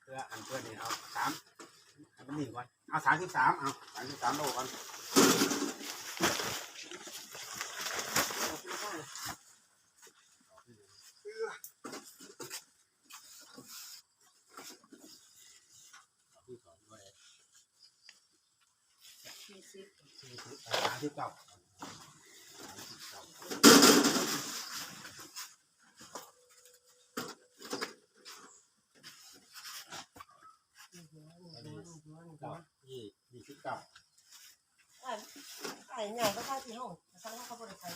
เพื่ออันเพื่อนนี่เอาสามอันนี้ก่อนเอาสามสิบสามเอาสามสิบสามโลก่อนที่สองด้วยสี่สิบสี่สิบสามสิบเก้า หัวหัวหัวหัวหัว เก้ายี่ยี่สิบเก้าไอ้ไอ้เนี่ยก็ใช่ที่ห้องแต่ทั้งเขาบริการ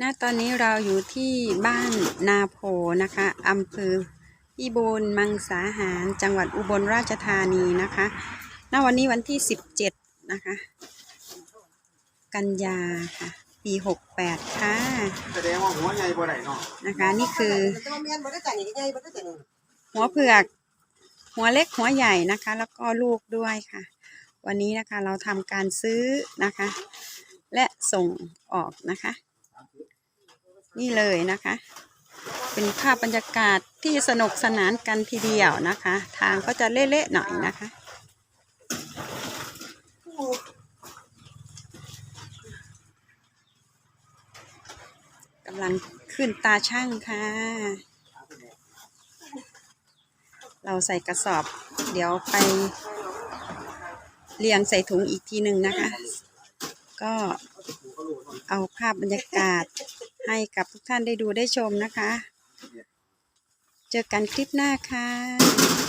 ณตอนนี้เราอยู่ที่บ้านนาโพนะคะอำเภอพิบูลมังสาหาร จังหวัดอุบลราชธานีนะคะ ณ วันนี้วันที่ 17 นะคะ กันยาค่ะ ปี68ค่ะ แสดงว่าหัวใหญ่บ่ได้เนาะนะคะ นี่คือ แต่ว่าเมียนบ่ได้แต่นี่ไงบ่ได้แต่นี่หัวเผือก หัวเล็กหัวใหญ่นะคะ แล้วก็ลูกด้วยค่ะ วันนี้นะคะเราทำการซื้อนะคะ และส่งออกนะคะ นี่เลยนะคะ เป็นภาพบรรยากาศที่สนุกสนานกันทีเดียวนะคะ ทางก็จะเละๆหน่อยนะคะ กำลังขึ้นตาช่างค่ะ เราใส่กระสอบ เดี๋ยวไปเรียงใส่ถุงอีกทีหนึ่งนะคะ ก็เอาภาพบรรยากาศให้กับทุกท่านได้ดูได้ชมนะคะ เจอกันคลิปหน้าค่ะ